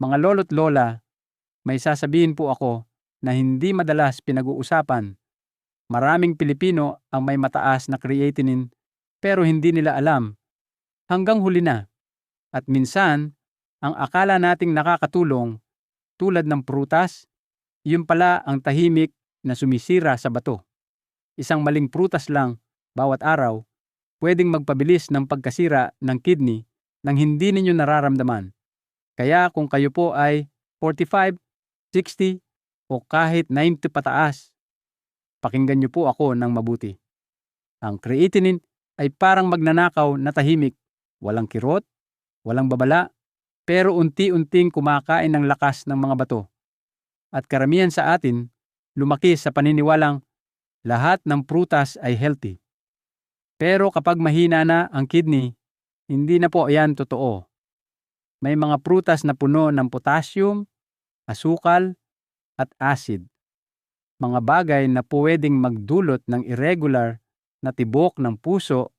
Mga lolo't lola, may sasabihin po ako na hindi madalas pinag-uusapan. Maraming Pilipino ang may mataas na creatinine pero hindi nila alam. Hanggang huli na. At minsan, ang akala nating nakakatulong tulad ng prutas, yun pala ang tahimik na sumisira sa bato. Isang maling prutas lang bawat araw pwedeng magpabilis ng pagkasira ng kidney nang hindi ninyo nararamdaman. Kaya kung kayo po ay 45, 60 o kahit 90 pataas, pakinggan niyo po ako ng mabuti. Ang creatinine ay parang magnanakaw na tahimik, walang kirot, walang babala, pero unti-unting kumakain ng lakas ng mga bato. At karamihan sa atin, lumaki sa paniniwalang lahat ng prutas ay healthy. Pero kapag mahina na ang kidney, hindi na po yan totoo. May mga prutas na puno ng potassium, asukal, at acid. Mga bagay na pwedeng magdulot ng irregular na tibok ng puso,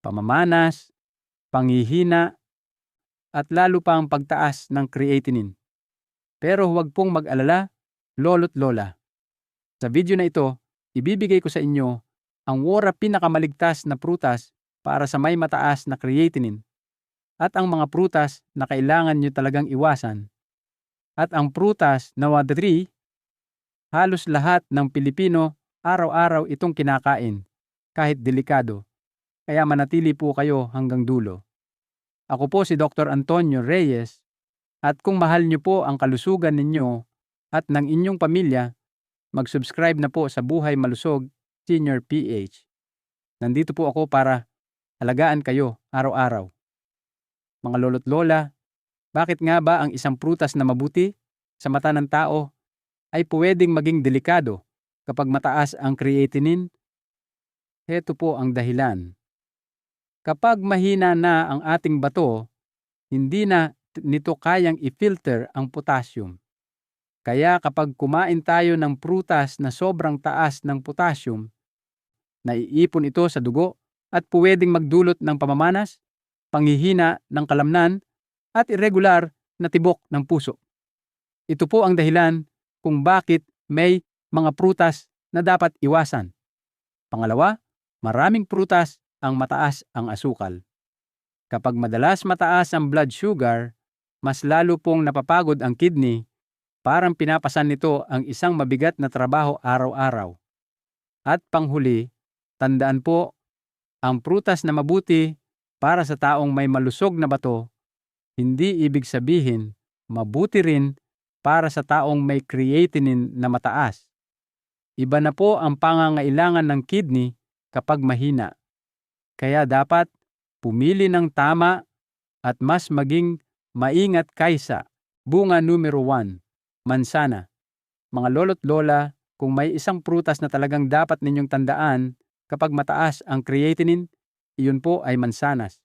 pamamanas, panghihina, at lalo pa ang pagtaas ng creatinine. Pero huwag pong mag-alala, lolo't lola. Sa video na ito, ibibigay ko sa inyo ang wara pinakamaligtas na prutas para sa may mataas na creatinine at ang mga prutas na kailangan nyo talagang iwasan. At ang prutas na wadri, halos lahat ng Pilipino araw-araw itong kinakain, kahit delikado. Kaya manatili po kayo hanggang dulo. Ako po si Dr. Antonio Reyes at kung mahal nyo po ang kalusugan ninyo at ng inyong pamilya, mag-subscribe na po sa Buhay Malusog Senior PH. Nandito po ako para alagaan kayo araw-araw. Mga lolo't lola, bakit nga ba ang isang prutas na mabuti sa mata ng tao ay pwedeng maging delikado kapag mataas ang creatinine? Heto po ang dahilan. Kapag mahina na ang ating bato, hindi na nito kayang i-filter ang potassium. Kaya kapag kumain tayo ng prutas na sobrang taas ng potassium, naiipon ito sa dugo at pwedeng magdulot ng pamamanas, panghihina ng kalamnan, at irregular na tibok ng puso. Ito po ang dahilan kung bakit may mga prutas na dapat iwasan. Pangalawa, maraming prutas ang mataas ang asukal. Kapag madalas mataas ang blood sugar, mas lalo pong napapagod ang kidney, parang pinapasan nito ang isang mabigat na trabaho araw-araw. At panghuli, tandaan po, ang prutas na mabuti para sa taong may malusog na bato, hindi ibig sabihin mabuti rin para sa taong may creatinine na mataas. Iba na po ang pangangailangan ng kidney kapag mahina. Kaya dapat pumili ng tama at mas maging maingat kaysa bunga numero 1, mansana. Mga lolo't lola, kung may isang prutas na talagang dapat ninyong tandaan kapag mataas ang creatinine, iyon po ay mansanas.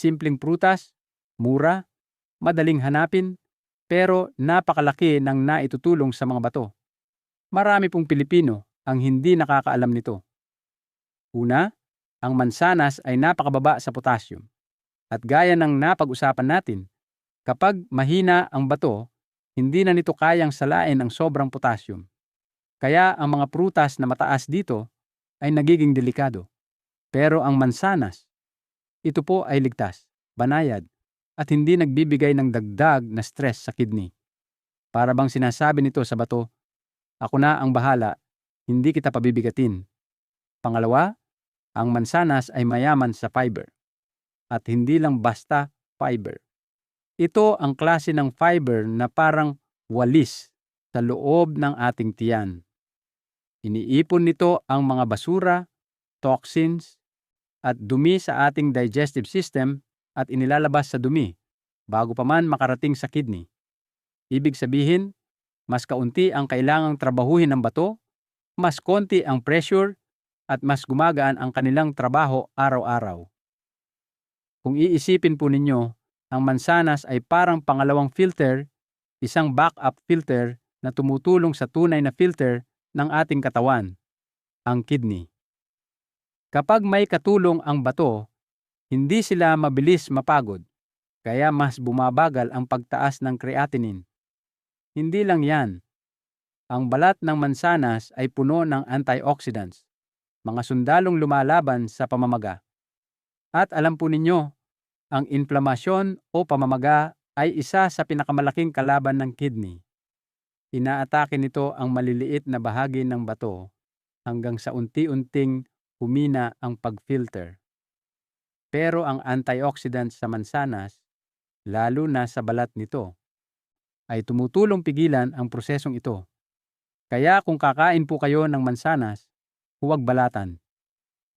Simpleng prutas, mura, madaling hanapin, pero napakalaki ng naitutulong sa mga bato. Marami pong Pilipino ang hindi nakakaalam nito. Una, ang mansanas ay napakababa sa potassium. At gaya ng napag-usapan natin, kapag mahina ang bato, hindi na nito kayang salain ang sobrang potassium. Kaya ang mga prutas na mataas dito ay nagiging delikado. Pero ang mansanas, ito po ay ligtas, banayad, at hindi nagbibigay ng dagdag na stress sa kidney. Para bang sinasabi nito sa bato, ako na ang bahala, hindi kita pabibigatin. Pangalawa, ang mansanas ay mayaman sa fiber. At hindi lang basta fiber. Ito ang klase ng fiber na parang walis sa loob ng ating tiyan. Iniipon nito ang mga basura, toxins, at dumi sa ating digestive system at inilalabas sa dumi bago pa man makarating sa kidney. Ibig sabihin, mas kaunti ang kailangang trabahuhin ng bato, mas konti ang pressure at mas gumagaan ang kanilang trabaho araw-araw. Kung iisipin po ninyo, ang mansanas ay parang pangalawang filter, isang backup filter na tumutulong sa tunay na filter ng ating katawan, ang kidney. Kapag may katulong ang bato, hindi sila mabilis mapagod. kaya mas bumabagal ang pagtaas ng creatinine. Hindi lang yan. Ang balat ng mansanas ay puno ng antioxidants, mga sundalong lumalaban sa pamamaga. At alam po ninyo, ang inflamasyon o pamamaga ay isa sa pinakamalaking kalaban ng kidney. Inaatake nito ang maliliit na bahagi ng bato hanggang sa unti-unting humina ang pag-filter. Pero ang antioxidants sa mansanas, lalo na sa balat nito, ay tumutulong pigilan ang prosesong ito. Kaya kung kakain po kayo ng mansanas, huwag balatan.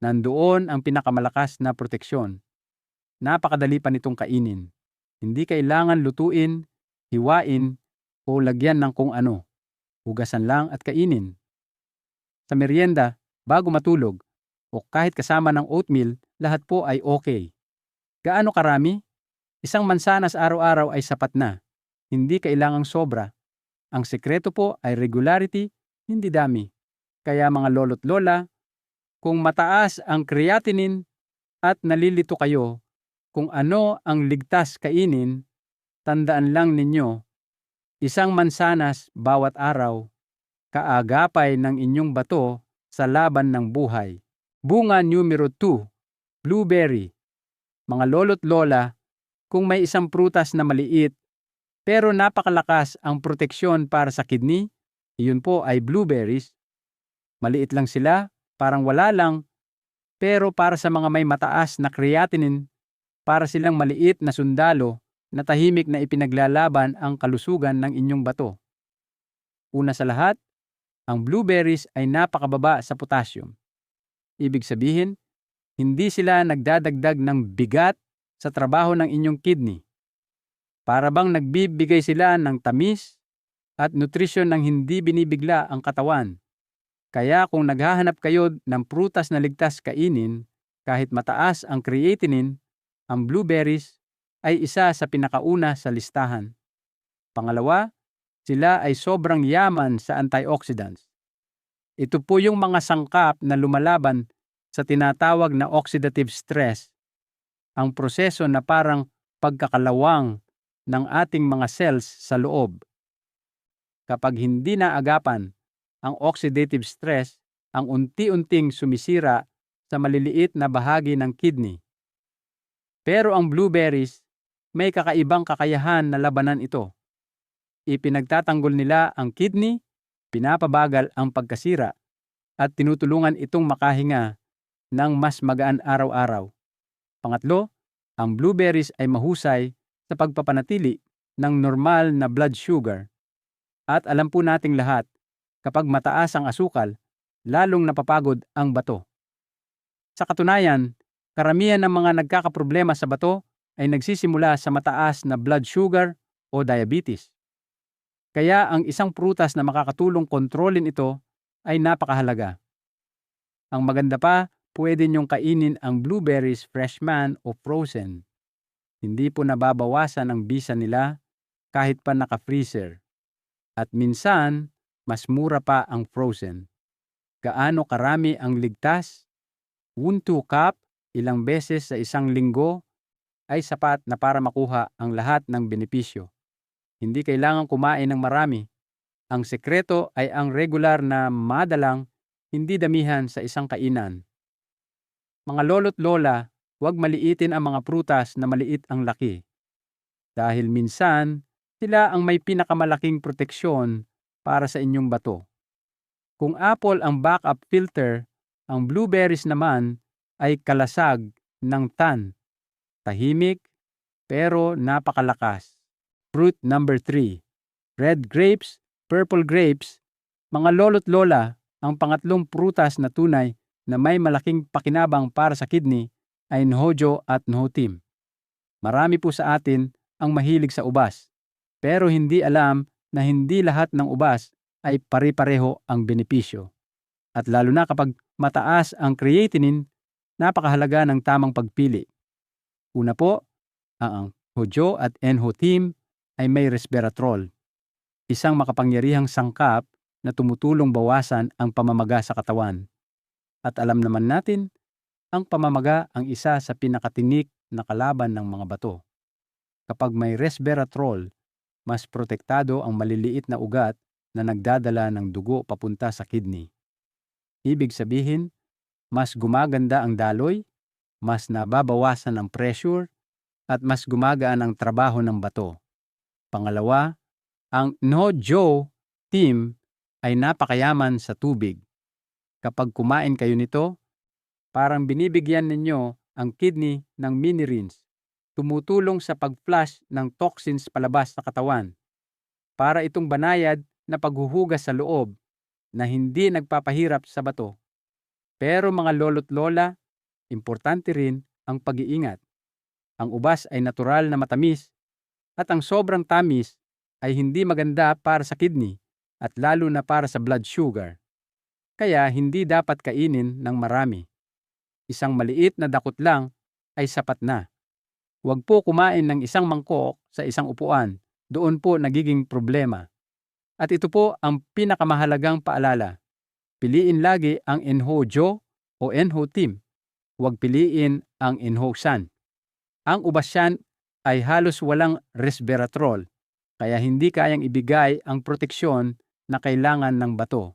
Nandoon ang pinakamalakas na proteksyon. Napakadali pa nitong kainin. Hindi kailangan lutuin, hiwain, o lagyan ng kung ano. Hugasan lang at kainin. Sa merienda, bago matulog, o kahit kasama ng oatmeal, lahat po ay okay. Gaano karami? Isang mansanas araw-araw ay sapat na. Hindi kailangang sobra. Ang sekreto po ay regularity, hindi dami. Kaya mga lolo't lola, kung mataas ang creatinine at nalilito kayo kung ano ang ligtas kainin, tandaan lang ninyo, isang mansanas bawat araw, kaagapay ng inyong bato sa laban ng buhay. Bunga numero 2, blueberry. Mga lolo't lola, kung may isang prutas na maliit pero napakalakas ang proteksyon para sa kidney, iyon po ay blueberries. Maliit lang sila parang wala lang, pero para sa mga may mataas na creatinine, para silang maliit na sundalo na tahimik na ipinaglalaban ang kalusugan ng inyong bato. Una sa lahat, ang blueberries ay napakababa sa potassium. Ibig sabihin, hindi sila nagdadagdag ng bigat sa trabaho ng inyong kidney. Para bang nagbibigay sila ng tamis at nutrisyon ng hindi binibigla ang katawan kaya kung naghahanap kayo ng prutas na ligtas kainin, kahit mataas ang creatinine, ang blueberries ay isa sa pinakauna sa listahan. Pangalawa, sila ay sobrang yaman sa antioxidants. Ito po yung mga sangkap na lumalaban sa tinatawag na oxidative stress, ang proseso na parang pagkakalawang ng ating mga cells sa loob. Kapag hindi na agapan, ang oxidative stress ang unti-unting sumisira sa maliliit na bahagi ng kidney. Pero ang blueberries, may kakaibang kakayahan na labanan ito. Ipinagtatanggol nila ang kidney, pinapabagal ang pagkasira, at tinutulungan itong makahinga ng mas magaan araw-araw. Pangatlo, ang blueberries ay mahusay sa pagpapanatili ng normal na blood sugar. At alam po nating lahat Kapag mataas ang asukal, lalong napapagod ang bato. Sa katunayan, karamihan ng mga nagkakaproblema sa bato ay nagsisimula sa mataas na blood sugar o diabetes. Kaya ang isang prutas na makakatulong kontrolin ito ay napakahalaga. Ang maganda pa, pwede niyong kainin ang blueberries freshman o frozen. Hindi po nababawasan ang bisa nila kahit pa naka-freezer. At minsan, mas mura pa ang frozen. Gaano karami ang ligtas? 1 cup ilang beses sa isang linggo ay sapat na para makuha ang lahat ng benepisyo. Hindi kailangan kumain ng marami. Ang sekreto ay ang regular na madalang hindi damihan sa isang kainan. Mga lolo't lola, huwag maliitin ang mga prutas na maliit ang laki. Dahil minsan, sila ang may pinakamalaking proteksyon para sa inyong bato. Kung apple ang backup filter, ang blueberries naman ay kalasag ng tan. Tahimik pero napakalakas. Fruit number 3. Red grapes, purple grapes, mga lolo't lola, ang pangatlong prutas na tunay na may malaking pakinabang para sa kidney ay nhojo at nhotim. Marami po sa atin ang mahilig sa ubas, pero hindi alam na hindi lahat ng ubas ay pare-pareho ang benepisyo. At lalo na kapag mataas ang creatinine, napakahalaga ng tamang pagpili. Una po, ang hojo at enhotim ay may resveratrol, isang makapangyarihang sangkap na tumutulong bawasan ang pamamaga sa katawan. At alam naman natin, ang pamamaga ang isa sa pinakatinik na kalaban ng mga bato. kapag may resveratrol, mas protektado ang maliliit na ugat na nagdadala ng dugo papunta sa kidney. Ibig sabihin, mas gumaganda ang daloy, mas nababawasan ang pressure, at mas gumagaan ang trabaho ng bato. Pangalawa, ang Nojo team ay napakayaman sa tubig. Kapag kumain kayo nito, parang binibigyan ninyo ang kidney ng mini rinse. Tumutulong sa pag-flush ng toxins palabas sa katawan. Para itong banayad na paghuhugas sa loob na hindi nagpapahirap sa bato. Pero mga lolo't lola, importante rin ang pag-iingat. Ang ubas ay natural na matamis at ang sobrang tamis ay hindi maganda para sa kidney at lalo na para sa blood sugar. Kaya hindi dapat kainin ng marami. Isang maliit na dakot lang ay sapat na. Huwag po kumain ng isang mangkok sa isang upuan. Doon po nagiging problema. At ito po ang pinakamahalagang paalala. Piliin lagi ang Enhojo o Enho team. Huwag piliin ang Enho-san. Ang ubasyan ay halos walang resveratrol, kaya hindi kayang ibigay ang proteksyon na kailangan ng bato.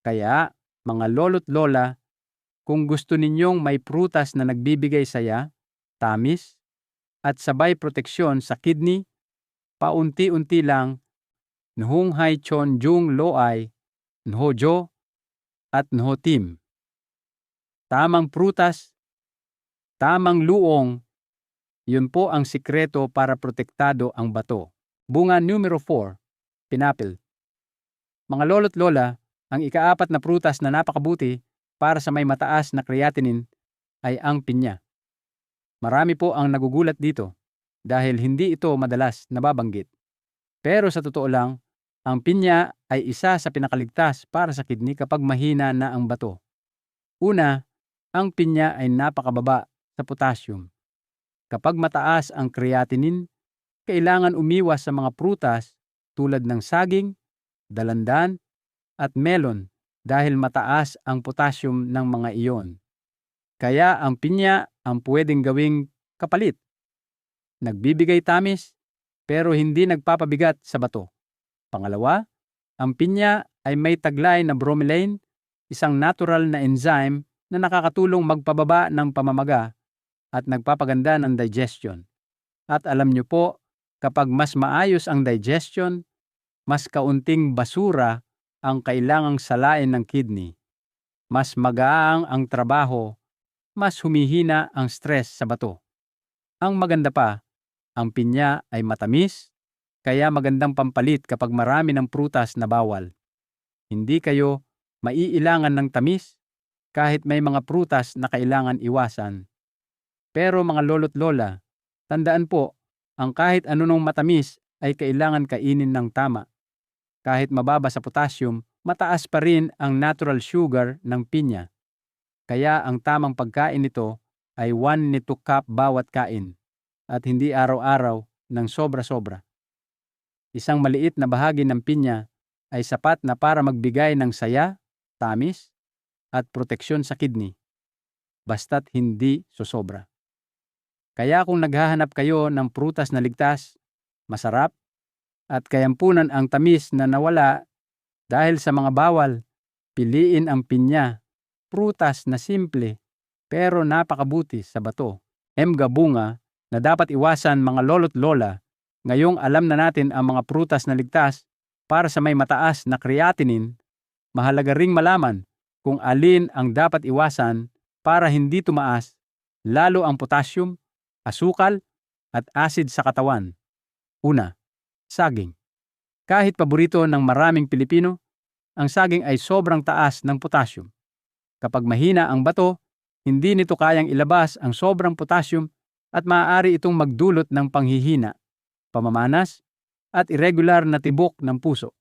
Kaya, mga lolo't lola, kung gusto ninyong may prutas na nagbibigay saya, tamis, at sabay proteksyon sa kidney, paunti-unti lang Nhung Hai Chon Jung Loai, Nhojo, at Nhotim. Tamang prutas, tamang luong, yun po ang sikreto para protektado ang bato. Bunga numero 4, pinapil. Mga lolo't lola, ang ikaapat na prutas na napakabuti para sa may mataas na creatinine ay ang pinya. Marami po ang nagugulat dito dahil hindi ito madalas nababanggit. Pero sa totoo lang, ang pinya ay isa sa pinakaligtas para sa kidney kapag mahina na ang bato. Una, ang pinya ay napakababa sa potassium. Kapag mataas ang creatinine, kailangan umiwas sa mga prutas tulad ng saging, dalandan, at melon dahil mataas ang potassium ng mga iyon. Kaya ang pinya ang pwedeng gawing kapalit. Nagbibigay tamis pero hindi nagpapabigat sa bato. Pangalawa, ang pinya ay may taglay na bromelain, isang natural na enzyme na nakakatulong magpababa ng pamamaga at nagpapaganda ng digestion. At alam nyo po, kapag mas maayos ang digestion, mas kaunting basura ang kailangang salain ng kidney. Mas magaang ang trabaho, mas humihina ang stress sa bato. Ang maganda pa, ang pinya ay matamis, kaya magandang pampalit kapag marami ng prutas na bawal. Hindi kayo maiilangan ng tamis kahit may mga prutas na kailangan iwasan. Pero mga lolo't lola, tandaan po, ang kahit anunong matamis ay kailangan kainin ng tama kahit mababa sa potassium, mataas pa rin ang natural sugar ng pinya. Kaya ang tamang pagkain nito ay 1 nito cup bawat kain at hindi araw-araw ng sobra-sobra. Isang maliit na bahagi ng pinya ay sapat na para magbigay ng saya, tamis, at proteksyon sa kidney. Basta't hindi sosobra. Kaya kung naghahanap kayo ng prutas na ligtas, masarap, at kayampunan ang tamis na nawala dahil sa mga bawal. Piliin ang pinya, prutas na simple pero napakabuti sa bato. Emga bunga na dapat iwasan mga lolo't lola. Ngayong alam na natin ang mga prutas na ligtas para sa may mataas na creatinine, mahalaga ring malaman kung alin ang dapat iwasan para hindi tumaas lalo ang potassium, asukal, at acid sa katawan. Una, saging. Kahit paborito ng maraming Pilipino, ang saging ay sobrang taas ng potassium. Kapag mahina ang bato, hindi nito kayang ilabas ang sobrang potassium at maaari itong magdulot ng panghihina, pamamanas, at irregular na tibok ng puso.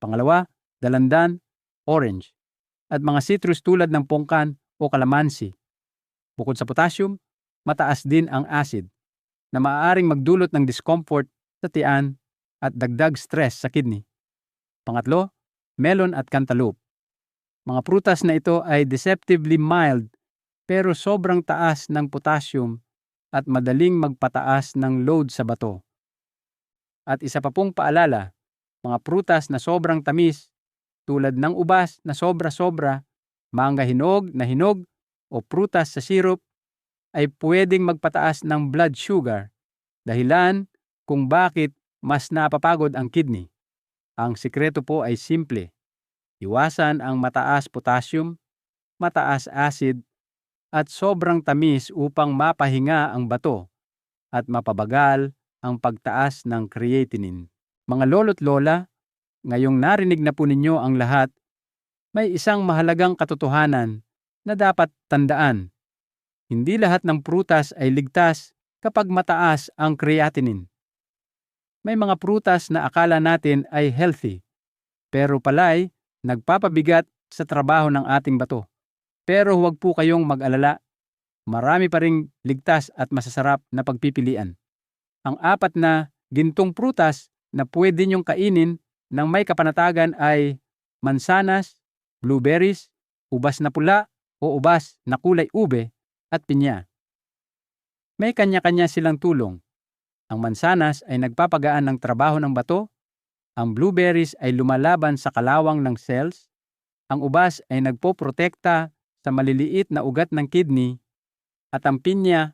Pangalawa, dalandan, orange, at mga citrus tulad ng pongkan o kalamansi. Bukod sa potassium, mataas din ang acid na maaaring magdulot ng discomfort sa tiyan at dagdag stress sa kidney. Pangatlo, melon at cantaloupe. Mga prutas na ito ay deceptively mild pero sobrang taas ng potassium at madaling magpataas ng load sa bato. At isa pa pong paalala, mga prutas na sobrang tamis tulad ng ubas na sobra-sobra, mangga hinog na hinog o prutas sa syrup ay pwedeng magpataas ng blood sugar dahilan kung bakit mas napapagod ang kidney. Ang sikreto po ay simple. Iwasan ang mataas potassium, mataas acid, at sobrang tamis upang mapahinga ang bato at mapabagal ang pagtaas ng creatinine. Mga lolo't lola, ngayong narinig na po ninyo ang lahat, may isang mahalagang katotohanan na dapat tandaan. Hindi lahat ng prutas ay ligtas kapag mataas ang creatinine. May mga prutas na akala natin ay healthy, pero palay nagpapabigat sa trabaho ng ating bato. Pero huwag po kayong mag-alala. Marami pa ring ligtas at masasarap na pagpipilian. Ang apat na gintong prutas na pwede niyong kainin ng may kapanatagan ay mansanas, blueberries, ubas na pula o ubas na kulay ube at pinya. May kanya-kanya silang tulong. Ang mansanas ay nagpapagaan ng trabaho ng bato, ang blueberries ay lumalaban sa kalawang ng cells, ang ubas ay nagpoprotekta sa maliliit na ugat ng kidney, at ang pinya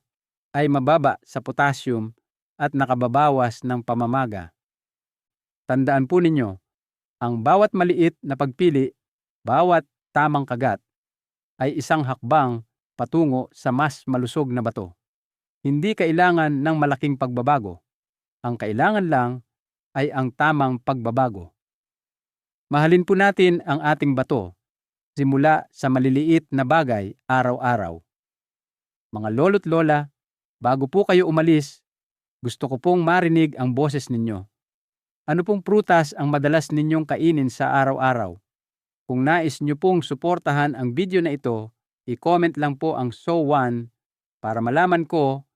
ay mababa sa potassium at nakababawas ng pamamaga. Tandaan po ninyo, ang bawat maliit na pagpili, bawat tamang kagat, ay isang hakbang patungo sa mas malusog na bato. Hindi kailangan ng malaking pagbabago. Ang kailangan lang ay ang tamang pagbabago. Mahalin po natin ang ating bato simula sa maliliit na bagay araw-araw. Mga lolo't lola, bago po kayo umalis, gusto ko pong marinig ang boses ninyo. Ano pong prutas ang madalas ninyong kainin sa araw-araw? Kung nais nyo pong suportahan ang video na ito, i-comment lang po ang so one para malaman ko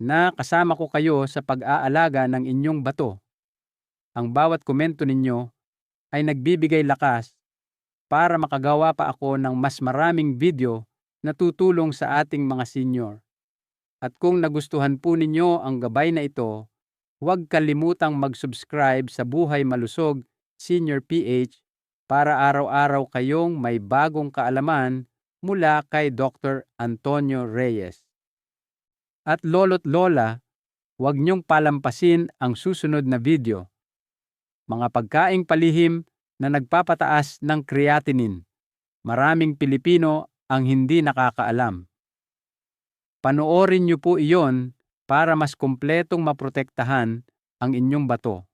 na kasama ko kayo sa pag-aalaga ng inyong bato. Ang bawat komento ninyo ay nagbibigay lakas para makagawa pa ako ng mas maraming video na tutulong sa ating mga senior. At kung nagustuhan po ninyo ang gabay na ito, huwag kalimutang mag-subscribe sa Buhay Malusog Senior PH para araw-araw kayong may bagong kaalaman mula kay Dr. Antonio Reyes. At lolo't lola, huwag niyong palampasin ang susunod na video. Mga pagkaing palihim na nagpapataas ng creatinine. Maraming Pilipino ang hindi nakakaalam. Panoorin niyo po iyon para mas kumpletong maprotektahan ang inyong bato.